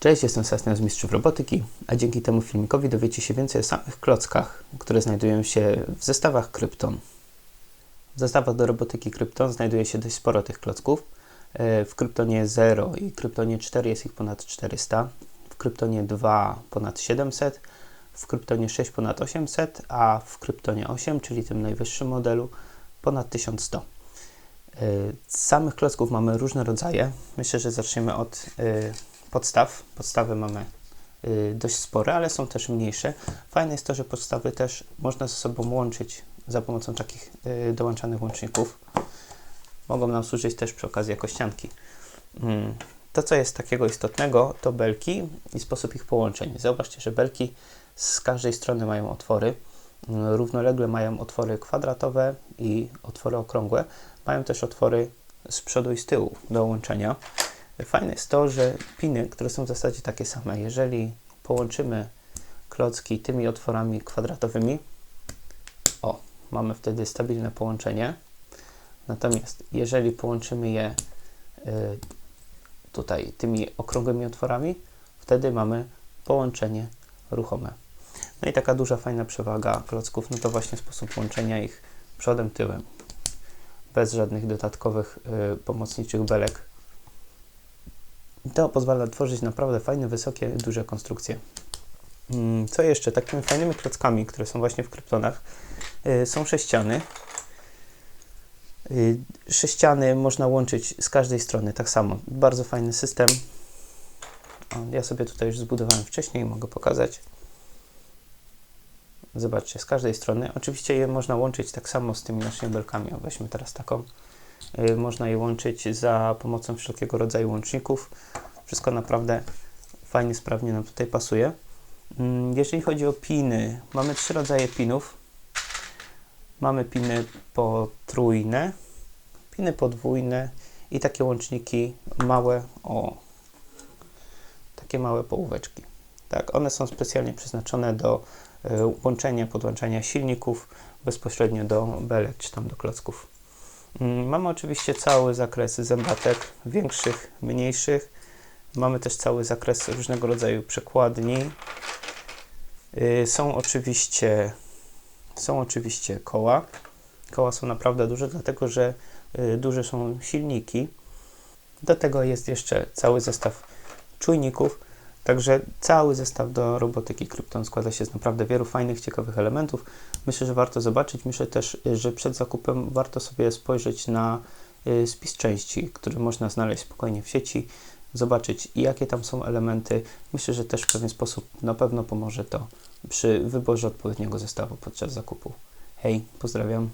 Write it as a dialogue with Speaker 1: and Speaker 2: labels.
Speaker 1: Cześć, jestem Sebastian z Mistrzów Robotyki, a dzięki temu filmikowi dowiecie się więcej o samych klockach, które znajdują się w zestawach Krypton. W zestawach do robotyki Krypton znajduje się dość sporo tych klocków. E, W Kryptonie 0 i Kryptonie 4 jest ich ponad 400, w Kryptonie 2 ponad 700, w Kryptonie 6 ponad 800, a w Kryptonie 8, czyli tym najwyższym modelu, ponad 1100. E, Samych klocków mamy różne rodzaje. Myślę, że zaczniemy od e, podstaw. Podstawy mamy y, dość spore, ale są też mniejsze. Fajne jest to, że podstawy też można ze sobą łączyć za pomocą takich y, dołączanych łączników. Mogą nam służyć też przy okazji jako ścianki. Mm, To, co jest takiego istotnego, to belki i sposób ich połączeń. Zobaczcie, że belki z każdej strony mają otwory. Mm, Równolegle mają otwory kwadratowe i otwory okrągłe. Mają też otwory z przodu i z tyłu do łączenia. Fajne jest to, że piny, które są w zasadzie takie same, jeżeli połączymy klocki tymi otworami kwadratowymi, o, mamy wtedy stabilne połączenie. Natomiast jeżeli połączymy je y, tutaj tymi okrągłymi otworami, wtedy mamy połączenie ruchome. No i taka duża, fajna przewaga klocków, no to właśnie sposób łączenia ich przodem, tyłem, bez żadnych dodatkowych y, pomocniczych belek. To pozwala tworzyć naprawdę fajne, wysokie, duże konstrukcje. Mm, Co jeszcze? Takimi fajnymi klockami, które są właśnie w kryptonach, y, są sześciany. Y, Sześciany można łączyć z każdej strony, tak samo. Bardzo fajny system. Ja sobie tutaj już zbudowałem wcześniej, mogę pokazać. Zobaczcie, z każdej strony. Oczywiście je można łączyć tak samo z tymi naszymi belkami. Weźmy teraz taką. Y, Można je łączyć za pomocą wszelkiego rodzaju łączników. Wszystko naprawdę fajnie, sprawnie nam tutaj pasuje. Mm, Jeżeli chodzi o piny, mamy trzy rodzaje pinów. Mamy piny potrójne, piny podwójne i takie łączniki małe, o, takie małe połóweczki. Tak, one są specjalnie przeznaczone do y, łączenia, podłączania silników bezpośrednio do belek czy tam do klocków. Mm, Mamy oczywiście cały zakres zębatek, większych, mniejszych. Mamy też cały zakres różnego rodzaju przekładni. Y, Są oczywiście, są oczywiście koła. Koła są naprawdę duże, dlatego że y, duże są silniki. Do tego jest jeszcze cały zestaw czujników. Także cały zestaw do robotyki Krypton składa się z naprawdę wielu fajnych, ciekawych elementów. Myślę, że warto zobaczyć. Myślę też, że przed zakupem warto sobie spojrzeć na y, spis części, który można znaleźć spokojnie w sieci, zobaczyć jakie tam są elementy. Myślę, że też w pewien sposób na pewno pomoże to przy wyborze odpowiedniego zestawu podczas zakupu. Hej, pozdrawiam.